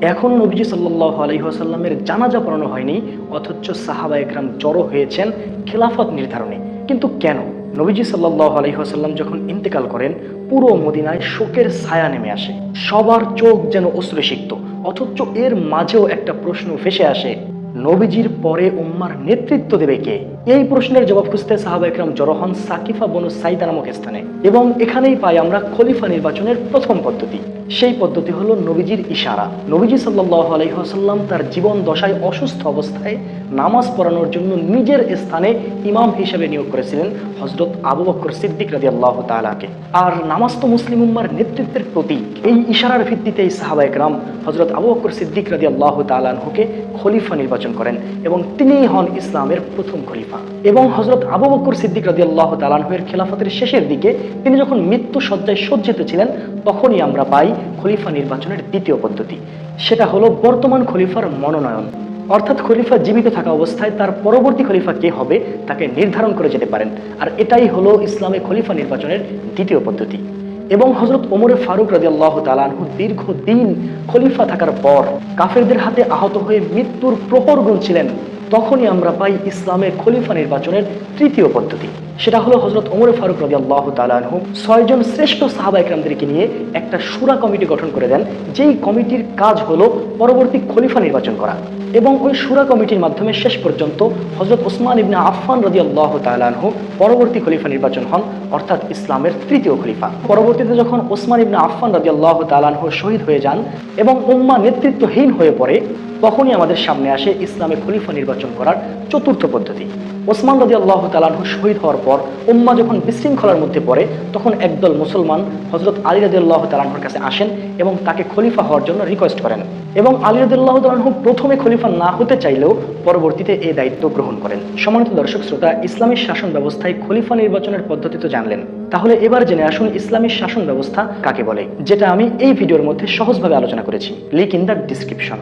এখন নবীজি সাল্লাহ আলহিহাসাল্লামের জানাজা পড়ানো হয়নি, অথচ সাহাবা একরাম জড়ো হয়েছেন খেলাফত নির্ধারণে। কিন্তু কেন? নবীজি সাল্লাহ আলহিহাসাল্লাম যখন ইন্তেকাল করেন, পুরো মদিনায় শোকের ছায়া নেমে আসে। সবার চোখ যেন অশ্রুসিক্ত অথচ এর মাঝেও একটা প্রশ্ন ভেসে আসে, নবীজির পরে উম্মার নেতৃত্ব দেবে কে? এই প্রশ্নের জবাব খুঁজতে সাহাবা একরাম জড়ো হন সাকিফা বনু সাইদা নামক স্থানে। এবং এখানেই পাই আমরা খলিফা নির্বাচনের প্রথম পদ্ধতি। সেই পদ্ধতি হলো নবীজির ইশারা। নবীজি সাল্লাহ আলহিহাসাল্লাম তার জীবন দশায় অসুস্থ অবস্থায় নামাজ পড়ানোর জন্য নিজের স্থানে ইমাম হিসেবে নিয়োগ করেছিলেন হজরত আবু বকর সিদ্দিক রাজি আল্লাহ তালাকে আর নামাজ তো মুসলিম উম্মার নেতৃত্বের প্রতীক। এই ইশারার ভিত্তিতেই সাহাবা একরাম হজরত আবু বকর সিদ্দিক রাজি আল্লাহ তালানহুকে খলিফা নির্বাচন করেন এবং তিনিই হন ইসলামের প্রথম খলিফা। এবং হজরত আবু বকর সিদ্দিক রাজি আল্লাহ তালানহুয়ের খেলাফতের শেষের দিকে তিনি যখন মৃত্যু সজ্জায় সজ্জিত ছিলেন, তখনই আমরা পাই খলিফা নির্বাচনের দ্বিতীয় পদ্ধতি। সেটা হলো বর্তমান খলিফার মনোনয়ন। অর্থাৎ খলিফা জীবিত থাকা অবস্থায় তার পরবর্তী খলিফা কে হবে তাকে নির্ধারণ করে যেতে পারেন। আর এটাই হলো ইসলামে খলিফা নির্বাচনের দ্বিতীয় পদ্ধতি। এবং হজরত ওমরে ফারুক রাজি আল্লাহ তালানহু দীর্ঘদিন খলিফা থাকার পর কাফেরদের হাতে আহত হয়ে মৃত্যুর প্রহর গুনছিলেন। তখনই আমরা পাই ইসলামের খলিফা নির্বাচনের তৃতীয় পদ্ধতি। সেটা হলো হজরত ওমর ফারুক রবি আল্লাহ ছয় ছয়জন শ্রেষ্ঠ সাহাবা একরামদেরকে নিয়ে একটা সুরা কমিটি গঠন করে দেন। যেই কমিটির কাজ হলো পরবর্তী খলিফা নির্বাচন করা। এবং ওই সুরা কমিটির মাধ্যমে শেষ পর্যন্ত হজরত ওসমান ইবনা আফফান রদি আল্লাহ তালাহ পরবর্তী খলিফা নির্বাচন হন, অর্থাৎ ইসলামের তৃতীয় খলিফা। পরবর্তীতে যখন ওসমান ইবনা আফফান রদি আল্লাহ তালাহ শহীদ হয়ে যান এবং উম্মা নেতৃত্বহীন হয়ে পড়ে, তখনই আমাদের সামনে আসে ইসলামে খলিফা নির্বাচন করার চতুর্থ পদ্ধতি। ওসমান রাজি আল্লাহ তালানহু শহীদ হওয়ার পর উম্মা যখন বিশৃঙ্খলার মধ্যে পড়ে, তখন একদল মুসলমান হজরত আলী রাজি আল্লাহ তালানহুর কাছে আসেন এবং তাকে খলিফা হওয়ার জন্য রিকোয়েস্ট করেন এবং আলী রাজি আল্লাহ তালানহু প্রথমে খলিফা না হতে চাইলেও পরবর্তীতে এই দায়িত্ব গ্রহণ করেন। সম্মানিত দর্শক শ্রোতা, ইসলামী শাসন ব্যবস্থায় খলিফা নির্বাচনের পদ্ধতি তো জানলেন। তাহলে এবার জেনে আসুন ইসলামী শাসন ব্যবস্থা কাকে বলে, যেটা আমি এই ভিডিওর মধ্যে সহজভাবে আলোচনা করেছি। Leak in the description